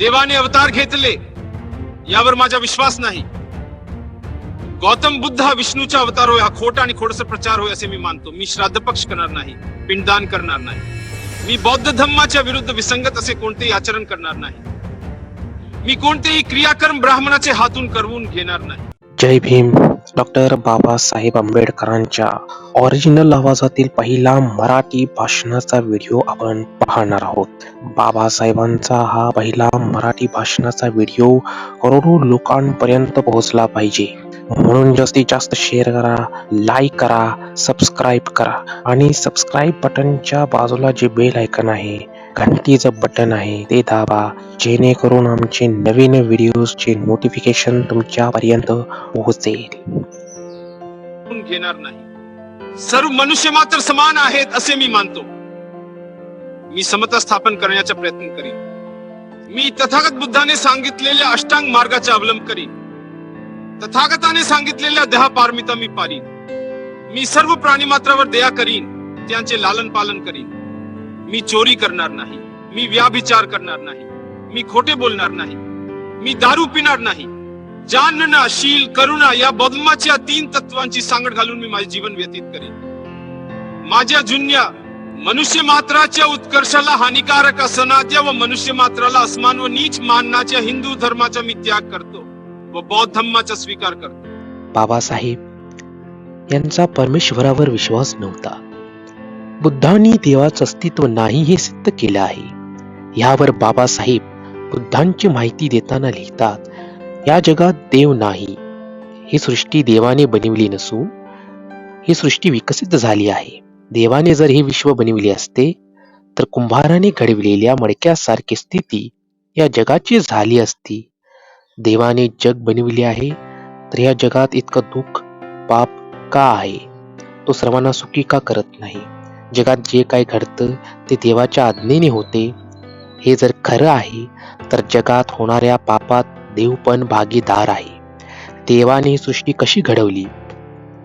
देवाने अवतार घेतले यावर माझा विश्वास नाही. गौतम बुद्ध हा विष्णूचा अवतार होय हा खोटा आणि खोडस प्रचार होय असे मी मानतो. मी श्राद्ध पक्ष करणार नाही पिंडदान करणार नाही. मी बौद्ध धम्माच्या विरुद्ध विसंगत असे कोणतेही आचरण करणार नाही. मी कोणतेही क्रियाकर्म ब्राह्मणाचे हातून करवून घेणार नाही. जय भीम. डॉक्टर बाबासाहेब आंबेडकरांच्या ऑरिजिनल आवाजातील पहिला मराठी भाषणाचा व्हिडिओ आपण पाहणार आहोत. बाबासाहेबांचा हा पहिला मराठी भाषणाचा व्हिडिओ करोडो लोकांपर्यंत पोहोचला पाहिजे. म्हणून जास्तीत जास्त शेअर करा लाईक करा सबस्क्राईब करा आणि सबस्क्राईब बटनच्या बाजूला जे बेल आयकन आहे घंटीचं बटन आहे ते दाबा. जेणेकरून आमचे नवीन व्हिडिओजचे नोटिफिकेशन तुमच्यापर्यंत पोहोचेल. करवून घेणार नाही. सर्व मनुष्य मात्र समान आहेत असे मी मानतो. मी समता स्थापन करण्याचा प्रयत्न करीन. मी तथागत बुद्धाने सांगितलेल्या अष्टांग मार्गाचा अवलंब करीन. तथागताने सांगितलेल्या दहा पारमिता मी पारीन. मी सर्व प्राणी मात्रावर दया करीन त्यांचे लालन पालन करीन. मी चोरी करणार नाही मी व्याभिचार करणार नाही मी खोटे बोलणार नाही मी दारू पिणार नाही जानना शील करुणा या बदमाच्या तीन तत्वांची सांगड घालून मी माझे जीवन व्यतीत करेन. माझ्या जुन्या मनुष्य मात्राच्या उत्कर्षाला हानिकारक असणाऱ्या व मनुष्य मात्राला असमान व नीच मानण्याच्या हिंदू धर्माचा मी त्याग करतो व बौद्ध धर्माचा स्वीकार करतो. बाबासाहेब यांचा परमेश्वरावर विश्वास नव्हता. बुद्धांनी देवाचं अस्तित्व नाही हे सिद्ध केलं आहे. यावर बाबासाहेब बुद्धांची माहिती देताना लिहितात या जगात देव नाही. ही सृष्टी देवाने बनविली नसून ही सृष्टी विकसित झाली आहे. देवाने जर हे विश्व बनविले असते तर कुंभाराने घडविलेल्या मडक्यासारखी स्थिती या जगाची झाली असती. देवाने जग बनविले आहे तर या जगात इतकं दुःख पाप का आहे? तो सर्वांना सुखी का करत नाही? जगात जे काय घडतं ते देवाच्या आज्ञेने होते. हे जर खरं आहे तर जगात होणाऱ्या पापात देव पण भागीदार आहे. देवाने सृष्टी कशी घडवली?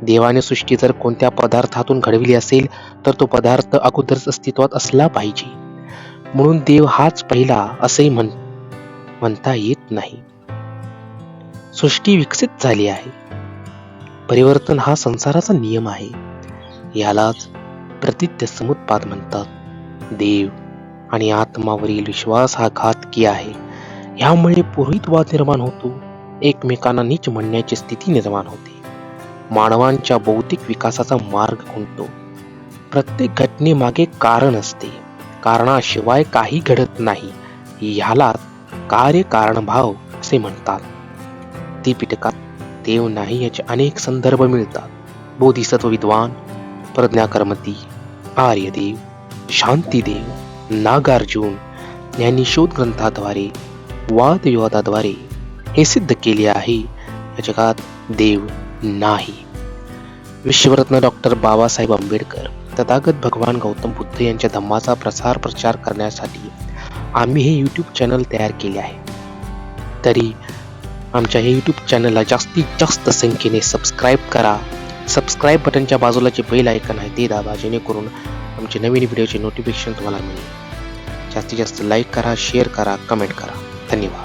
देवाने सृष्टी जर कोणत्या पदार्थातून घडविली असेल तर तो पदार्थ अगोदरच अस्तित्वात असला पाहिजे. म्हणून देव हाच पहिला असंही म्हण म्हणता येत नाही. सृष्टी विकसित झाली आहे. परिवर्तन हा संसाराचा नियम आहे. यालाच प्रतित्य समुत्पाद म्हणतात. देव आणि आत्मावरील विश्वास हा घातकी आहे. यामुळे पुरोहितवाद निर्माण होतो एकमेकांना नीच म्हणण्याची स्थिती निर्माण होते. मानवांच्या बौद्धिक विकासाचा मार्ग खुंटतो प्रत्येक घटनेमागे कारण असते. कारणाशिवाय काही घडत नाही ह्याला कार्य कारणभाव असे म्हणतात. त्रिपिटकात देव नाही याचे अनेक संदर्भ मिळतात. बोधिसत्व विद्वान प्रज्ञाकर्मती आर्यदेव शांतीदेव नागार्जुन यांनी शोध ग्रंथाद्वारे वादविवादाद्वारे हे सिद्ध केले आहे. या जगात देव नाही. विश्वरत्न डॉक्टर बाबासाहेब आंबेडकर तथागत भगवान गौतम बुद्ध यांच्या धम्माचा प्रसार प्रचार करण्यासाठी आम्ही हे यूट्यूब चॅनल तयार केले आहे. तरी आमच्या हे यूट्यूब चॅनलला जास्तीत जास्त संख्येने सबस्क्राईब करा. सबस्क्राईब बटनच्या बाजूला जे बेल ऐकन आहे ते दाबा जेणेकरून आमचे नवीन व्हिडिओचे नोटिफिकेशन तुम्हाला मिळेल. जास्तीत जास्त लाईक करा शेअर करा कमेंट करा. धन्यवाद